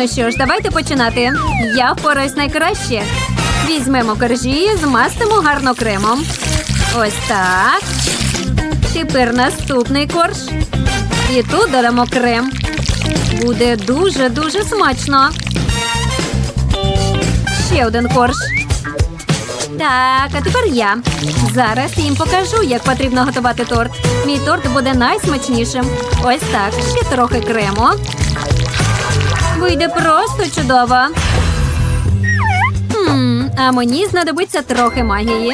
Ну що ж, давайте починати. Я впораюсь найкраще. Візьмемо коржі змастимо гарно кремом. Ось так. Тепер наступний корж. І тут додамо крем. Буде дуже-дуже смачно. Ще один корж. Так, а тепер я. Зараз їм покажу, як потрібно готувати торт. Мій торт буде найсмачнішим. Ось так. Ще трохи крему. Вийде просто чудово. Хм, а мені знадобиться трохи магії.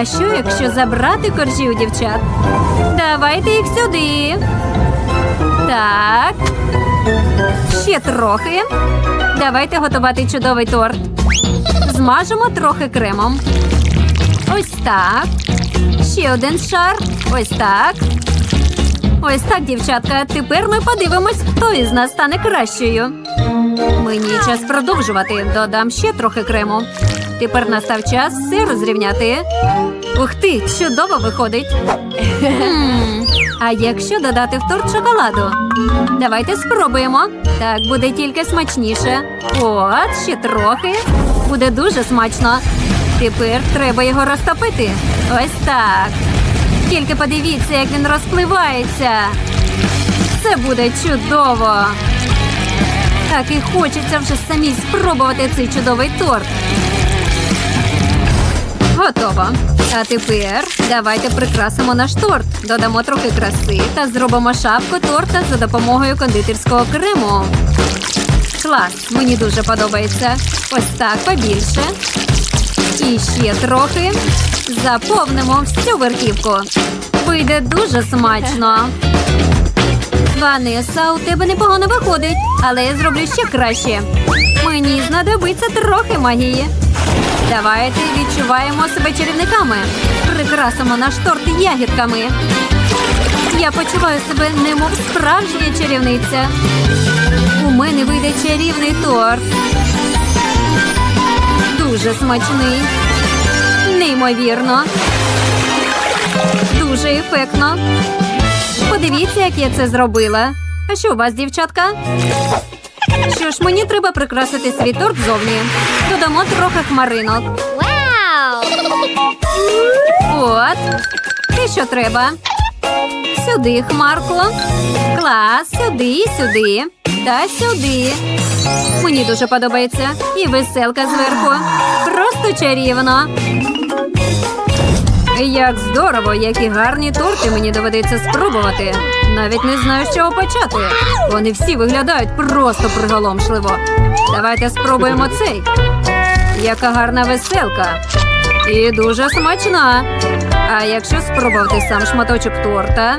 А що, якщо забрати коржі у дівчат? Давайте їх сюди. Так. Ще трохи. Давайте готувати чудовий торт. Змажемо трохи кремом. Ось так. Ще один шар. Ось так. Ось так, дівчатка. Тепер ми подивимось, хто із нас стане кращою. Мені час продовжувати. Додам ще трохи крему. Тепер настав час все розрівняти. Ух ти, чудово виходить. А якщо додати в торт шоколаду? Давайте спробуємо. Так буде тільки смачніше. От, ще трохи. Буде дуже смачно. Тепер треба його розтопити. Ось так. Тільки подивіться, як він розпливається. Це буде чудово. Так і хочеться вже самій спробувати цей чудовий торт. Готово. А тепер давайте прикрасимо наш торт. Додамо трохи краси та зробимо шапку торта за допомогою кондитерського крему. Клас, мені дуже подобається. Ось так побільше. І ще трохи. Заповнимо всю верхівку. Вийде дуже смачно. Ванеса, у тебе непогано виходить, але я зроблю ще краще. Мені знадобиться трохи магії. Давайте відчуваємо себе чарівниками. Прикрасимо наш торт ягідками. Я почуваю себе немов справжня чарівниця. У мене вийде чарівний торт. Дуже смачний. Неймовірно. Дуже ефектно. Подивіться, як я це зробила. А що у вас, дівчатка? Що ж, мені треба прикрасити свій торт зовні. Додамо трохи хмаринок. От. Те, що треба. Сюди хмарку. Клас, сюди, сюди. Та сюди. Мені дуже подобається. І веселка зверху. Просто чарівно. Як здорово, які гарні торти мені доведеться спробувати. Навіть не знаю, з чого почати. Вони всі виглядають просто приголомшливо. Давайте спробуємо цей. Яка гарна веселка. І дуже смачна. А якщо спробувати сам шматочок торта.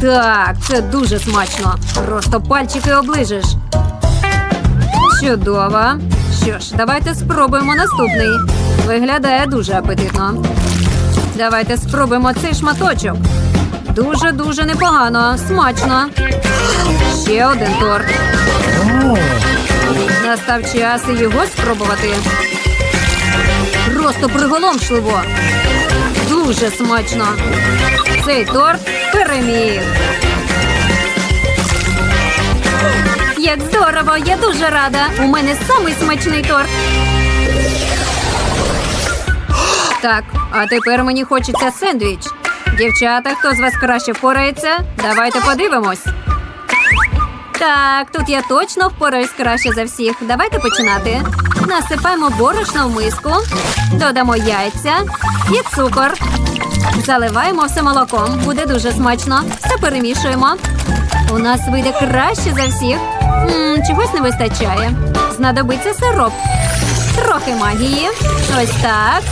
Так, це дуже смачно. Просто пальчики оближеш. Чудово. Що ж, давайте спробуємо наступний. Виглядає дуже апетитно. Давайте спробуємо цей шматочок. Дуже-дуже непогано. Смачно. Ще один торт. Настав час його спробувати. Просто приголомшливо. Дуже смачно. Цей торт переміг. Як здорово! Я дуже рада. У мене самий смачний торт. Так, а тепер мені хочеться сендвіч. Дівчата, хто з вас краще впорається? Давайте подивимось. Так, тут я точно впораюсь краще за всіх. Давайте починати. Насипаємо борошно в миску, додамо яйця і цукор. Заливаємо все молоком. Буде дуже смачно. Все перемішуємо. У нас вийде краще за всіх. м чогось не вистачає. Знадобиться сироп. Трохи магії. Ось так.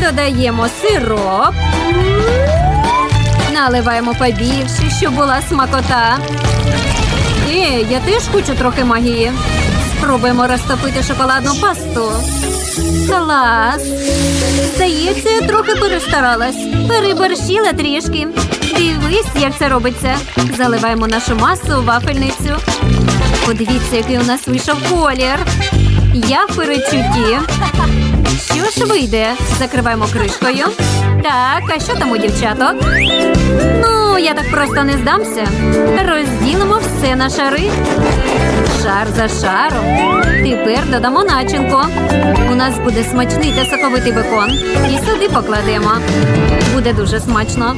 Додаємо сироп. Наливаємо побільше, щоб була смакота. Е, я теж хочу трохи магії. Спробуємо розтопити шоколадну пасту. Клас! Здається, я трохи перестаралась. Переборщила трішки. Дивись, як це робиться. Заливаємо нашу масу у вафельницю. Подивіться, який у нас вийшов колір. Я в перечутті. Що вийде. Закриваємо кришкою. Так, а що там у дівчаток? Ну, я так просто не здамся. Розділимо все на шари. Шар за шаром. Тепер додамо начинку. У нас буде смачний та соковитий бекон. І сюди покладемо. Буде дуже смачно.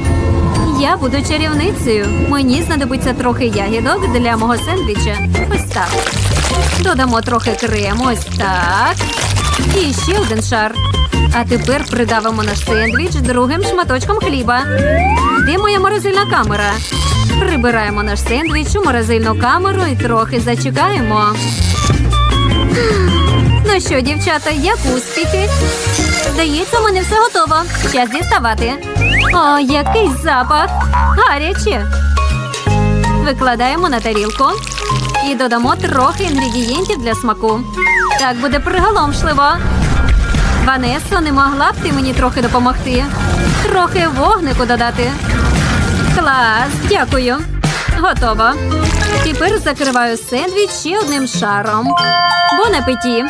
Я буду чарівницею. Мені знадобиться трохи ягідок для мого сендвіча. Ось так. Додамо трохи крему. Ось так. І ще один шар. А тепер придавимо наш сендвіч другим шматочком хліба. Де моя морозильна камера? Прибираємо наш сендвіч у морозильну камеру і трохи зачекаємо. Ну що, дівчата, як успіхи? Здається, у мене все готово. Час діставати. О, який запах! Гаряче. Викладаємо на тарілку і додамо трохи інгредієнтів для смаку. Так буде приголомшливо. Ванесо, не могла б ти мені трохи допомогти? Трохи вогнику додати. Клас, дякую. Готово. Тепер закриваю сендвіч ще одним шаром. Бон апеті.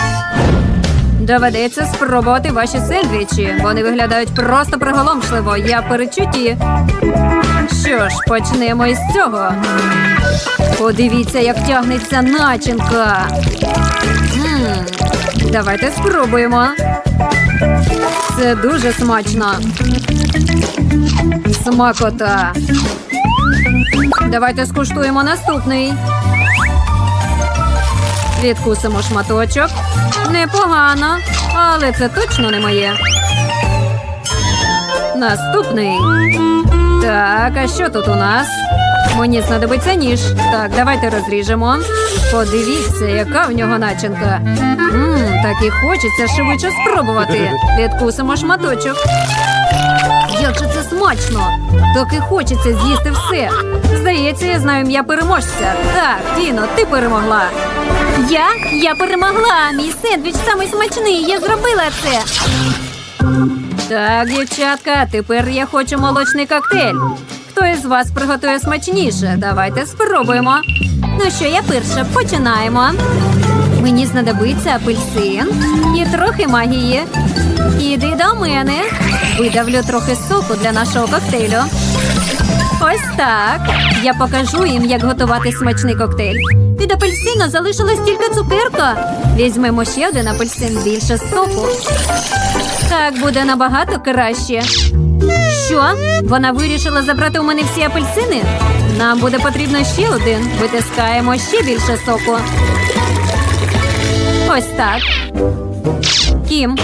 Доведеться спробувати ваші сендвічі. Вони виглядають просто приголомшливо. Я в перечутті. Що ж, почнемо із цього. Подивіться, як тягнеться начинка. М, Давайте спробуємо. Це дуже смачно. Смакота. Давайте скуштуємо наступний. Відкусимо шматочок. Непогано, але це точно не моє. Наступний. Так, а що тут у нас? Мені знадобиться ніж. Так, давайте розріжемо. Подивіться, яка в нього начинка. Мм, так і хочеться швидше спробувати. Відкусимо шматочок. Як же це смачно! Так і хочеться з'їсти все. Здається, я знаю ім'я переможця. Так, Тіно, ти перемогла. Я? Я перемогла. Мій сендвіч самий смачний. Я зробила це. Так, дівчатка, тепер я хочу молочний коктейль. Хто із вас приготує смачніше? Давайте спробуємо. Ну що, я перша, починаємо. Мені знадобиться апельсин і трохи магії. Іди до мене. Видавлю трохи соку для нашого коктейлю. Ось так. Я покажу їм, як готувати смачний коктейль. Від апельсина залишилась тільки цукерка. Візьмемо ще один апельсин більше соку. Так буде набагато краще. Що? Вона вирішила забрати у мене всі апельсини? Нам буде потрібно ще один. Витискаємо ще більше соку. Ось так. Кім,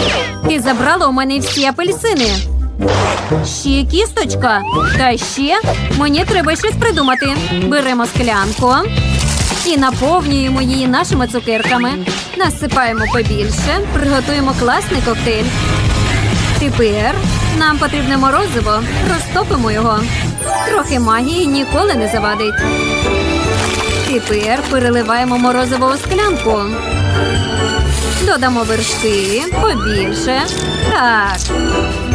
ти забрала у мене всі апельсини. Ще кісточка. Та ще мені треба щось придумати. Беремо склянку і наповнюємо її нашими цукерками. Насипаємо побільше, приготуємо класний коктейль. Тепер нам потрібне морозиво. Розтопимо його. Трохи магії ніколи не завадить. Тепер переливаємо морозиво у склянку. Додамо вершки побільше. Так.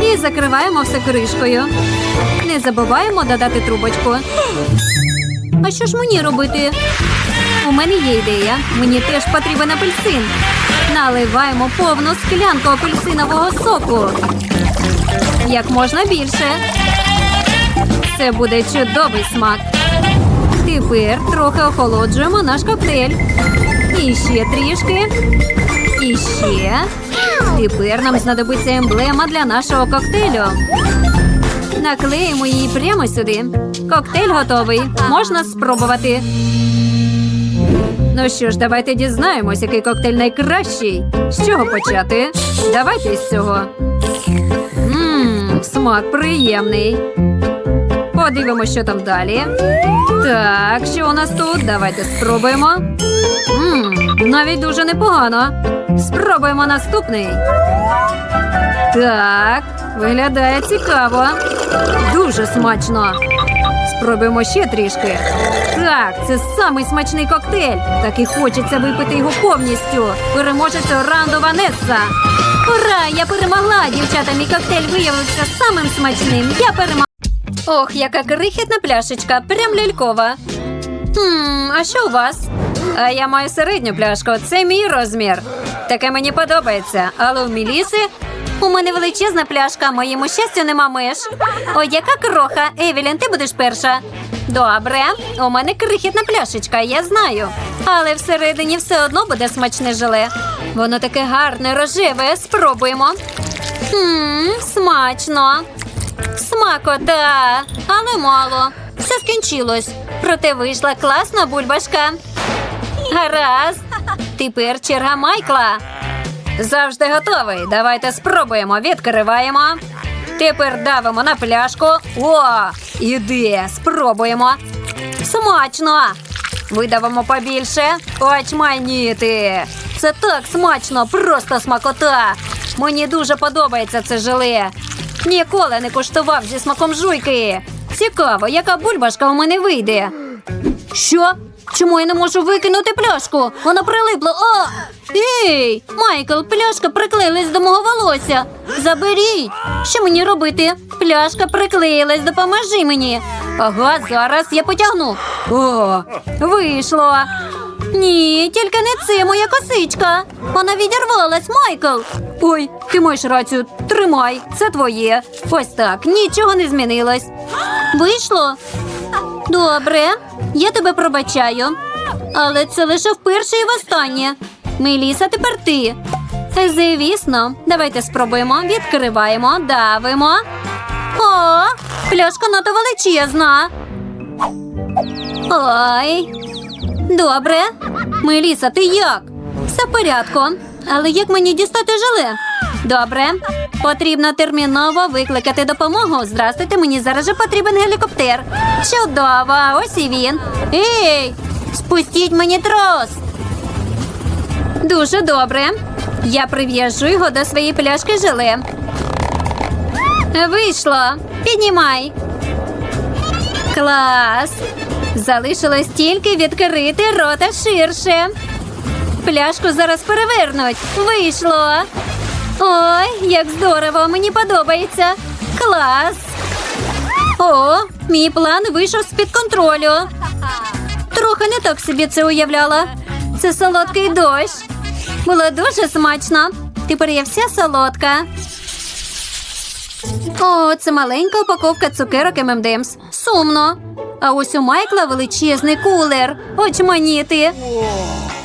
І закриваємо все кришкою. Не забуваємо додати трубочку. А що ж мені робити? У мене є ідея. Мені теж потрібен апельсин. Наливаємо повну склянку апельсинового соку. Як можна більше. Це буде чудовий смак. Тепер трохи охолоджуємо наш коктейль. І ще трішки. І ще. Тепер нам знадобиться емблема для нашого коктейлю. Наклеїмо її прямо сюди. Коктейль готовий. Можна спробувати. Ну що ж, давайте дізнаємось, який коктейль найкращий. З чого почати? Давайте з цього. Ммм, смак приємний. Подивимося, що там далі. Так, що у нас тут? Давайте спробуємо. Ммм, навіть дуже непогано. Спробуємо наступний. Так, виглядає цікаво. Дуже смачно. Спробуємо ще трішки. Так, це самий смачний коктейль. Так і хочеться випити його повністю. Переможець Оранду Ванесса. Ура! Я перемогла! Дівчата, мій коктейль виявився самим смачним. Я перемогла. Ох, яка крихітна пляшечка, прям лялькова. Хм, а що у вас? А я маю середню пляшку, це мій розмір. Таке мені подобається, але у Міліси У мене величезна пляшка, моєму щастю нема меж. Ой, яка кроха. Евелін, ти будеш перша. Добре, у мене крихітна пляшечка, я знаю. Але всередині все одно буде смачне желе. Воно таке гарне, рожеве. Спробуємо. Ммм, смачно. Смакота, але мало. Все скінчилось. Проте вийшла класна бульбашка. Гаразд. Тепер черга Майкла. Завжди готовий. Давайте спробуємо. Відкриваємо. Тепер давимо на пляшку. О, іде. Спробуємо. Смачно. Видавимо побільше. Очманіти. Це так смачно, просто смакота. Мені дуже подобається це желе. Ніколи не куштував зі смаком жуйки. Цікаво, яка бульбашка у мене вийде. Що? Чому я не можу викинути пляшку? Вона прилипла. О! Ей! Майкл, пляшка приклеїлась до мого волосся. Заберіть! Що мені робити? Пляшка приклеїлась, допоможи мені. Ага, зараз я потягну. О, вийшло. Ні, тільки не це моя косичка. Вона відірвалась, Майкл. Ой, ти маєш рацію. Тримай, це твоє. Ось так, нічого не змінилось. Вийшло? Добре, я тебе пробачаю. Але це лише вперше і востаннє. Меліса, тепер ти. Звісно, давайте спробуємо. Відкриваємо, давимо. О, пляшка надто величезна. Ой. Добре. Меліса, ти як? Все в порядку. Але як мені дістати желе? Добре. Потрібно терміново викликати допомогу. Здрастуйте, мені зараз же потрібен гелікоптер. Чудово, ось і він. Ей! Спустіть мені трос. Дуже добре. Я прив'яжу його до своєї пляшки желе. Вийшло. Піднімай. Клас. Залишилось тільки відкрити рота ширше. Пляшку зараз перевернуть. Вийшло. Ой, як здорово, мені подобається. Клас. О, мій план вийшов з-під контролю. Трохи не так собі це уявляла. Це солодкий дощ. Було дуже смачно. Тепер я вся солодка. О, це маленька упаковка цукерок ММДМС. Сумно. А ось у Майкла величезний кулер. Очманіти.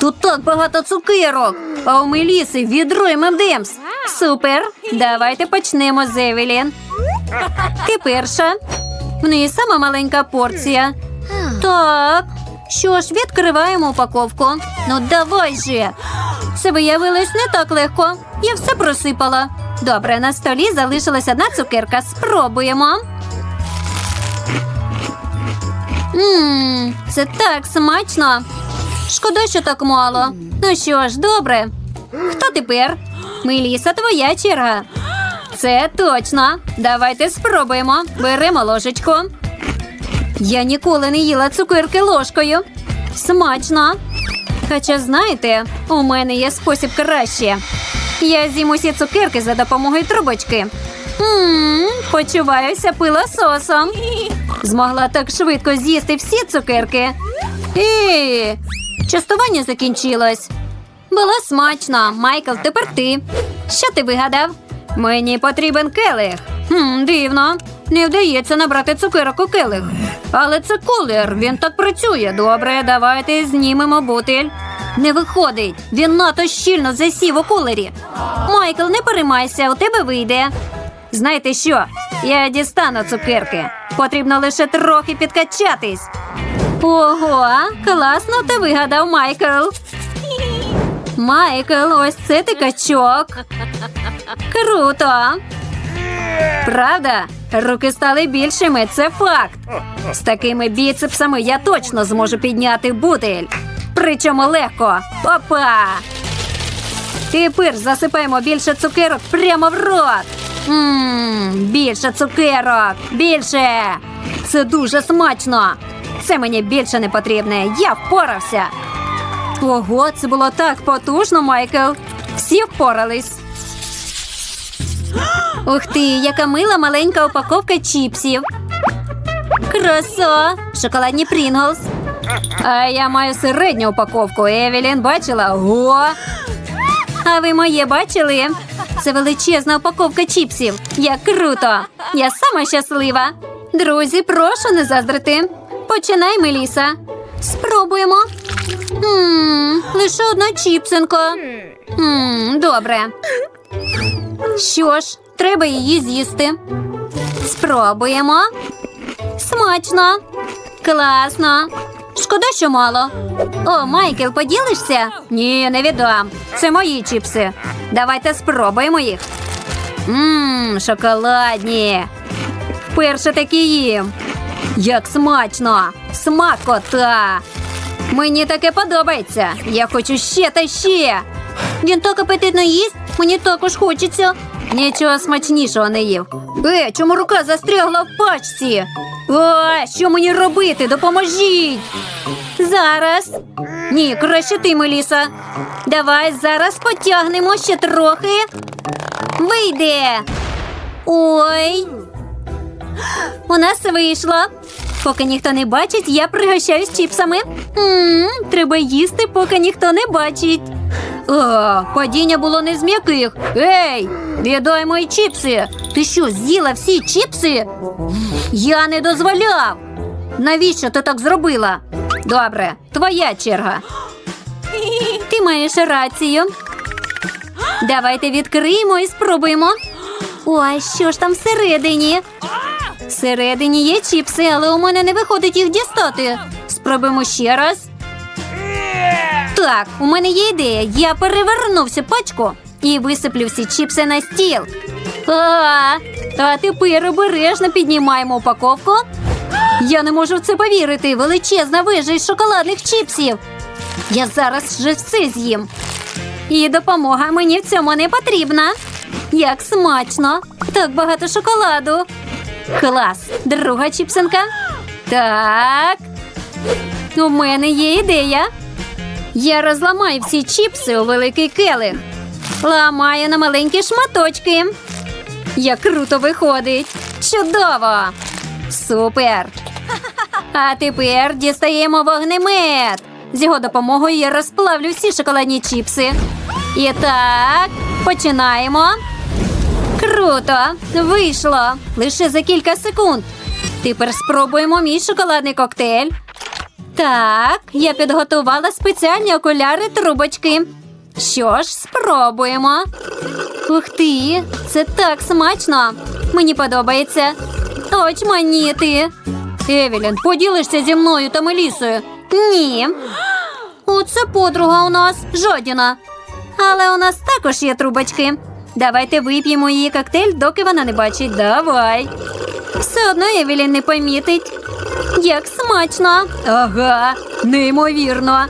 Тут так багато цукерок. А у Меліси відро ММДМС. Супер. Давайте почнемо з Евелін. Ти перша. В неї сама маленька порція. Так. Що ж, відкриваємо упаковку. Ну давай же. Це виявилось не так легко. Я все просипала. Добре, на столі залишилась одна цукерка. Спробуємо. Ммм, це так смачно. Шкода, що так мало. Ну що ж, добре. Хто тепер? Меліса, твоя черга. Це точно. Давайте спробуємо. Беремо ложечку. Я ніколи не їла цукерки ложкою. Смачно. Хоча, знаєте, у мене є спосіб краще. Я з'їм усі цукерки за допомогою трубочки. Ммм, почуваюся пилососом. Змогла так швидко з'їсти всі цукерки. Ей, частування закінчилось. Було смачно. Майкл, тепер ти. Що ти вигадав? Мені потрібен келих. Хм, Дивно. Не вдається набрати цукерок у келих. Але це кулер, він так працює. Добре, давайте знімемо бутиль. Не виходить. Він надто щільно засів у кулері. Майкл, не переймайся, у тебе вийде. Знаєте що? Я дістану цукерки. Потрібно лише трохи підкачатись. Ого, класно ти вигадав, Майкл. Майкл, ось це ти качок. Круто. Правда? Руки стали більшими, це факт. З такими біцепсами я точно зможу підняти бутиль. Причому легко. Опа! Тепер засипаємо більше цукерок прямо в рот. Ммм, більше цукерок, більше. Це дуже смачно. Це мені більше не потрібне. Я впорався. Ого, це було так потужно, Майкл. Всі впорались. Ух ти, яка мила маленька упаковка чіпсів. Красо! Шоколадні Прінглс. А я маю середню упаковку. Евелін бачила? Ого! А ви моє бачили? Це величезна упаковка чіпсів. Як круто! Я сама щаслива. Друзі, прошу не заздрити. Починай, Меліса. Спробуємо. Ммм, лише одна чіпсинка. Ммм, добре. Що ж, треба її з'їсти. Спробуємо. Смачно. Класно. Шкода, що мало. О, Майкл, поділишся? Ні, не віддам. Це мої чіпси. Давайте спробуємо їх. Ммм, шоколадні. Вперше такі їм. Як смачно! Смакота! Мені таке подобається. Я хочу ще та ще. Він так апетитно їсть, мені також хочеться. Нічого смачнішого не їв. Е, чому рука застрягла в пачці? О, що мені робити? Допоможіть! Зараз. Ні, краще ти, Меліса. Давай зараз потягнемо ще трохи. Вийде. Ой. У нас вийшло. Поки ніхто не бачить, я пригощаюсь чіпсами. м треба їсти, поки ніхто не бачить. О, падіння було не з м'яких. Ей, віддай мої чіпси. Ти що, з'їла всі чіпси? Я не дозволяв. Навіщо ти так зробила? Добре, твоя черга. Ти маєш рацію. Давайте відкриємо і спробуємо. Ой, що ж там всередині? Всередині є чіпси, але у мене не виходить їх дістати. Спробуємо ще раз. Так, у мене є ідея. Я переверну всю пачку і висиплю всі чіпси на стіл. А, а тепер обережно піднімаємо упаковку. Я не можу в це повірити. Величезна вижа із шоколадних чіпсів. Я зараз вже все з'їм. І допомога мені в цьому не потрібна. Як смачно! Так багато шоколаду. Клас! Друга чіпсинка. Так. У мене є ідея. Я розламаю всі чіпси у великий келих. Ламаю на маленькі шматочки. Як круто виходить. Чудово! Супер! А тепер дістаємо вогнемет. З його допомогою я розплавлю всі шоколадні чіпси. І так, починаємо. Круто! Вийшло! Лише за кілька секунд. Тепер спробуємо мій шоколадний коктейль. Так, я підготувала спеціальні окуляри трубочки. Що ж, спробуємо. Ух ти, це так смачно. Мені подобається. Очманіти. Евелін, поділишся зі мною та Мелісою? Ні. Оце подруга у нас, жодіна. Але у нас також є трубочки. Давайте вип'ємо її коктейль, доки вона не бачить. Давай. Все одно Евелін не помітить. Як смачно. Ага, неймовірно.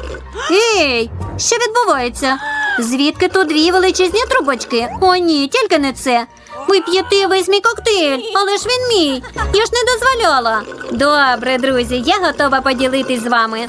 Ей, що відбувається? Звідки тут дві величезні трубочки? О, ні, тільки не це. Ви п'єте весь мій коктейль, але ж він мій. Я ж не дозволяла. Добре, друзі, я готова поділитись з вами.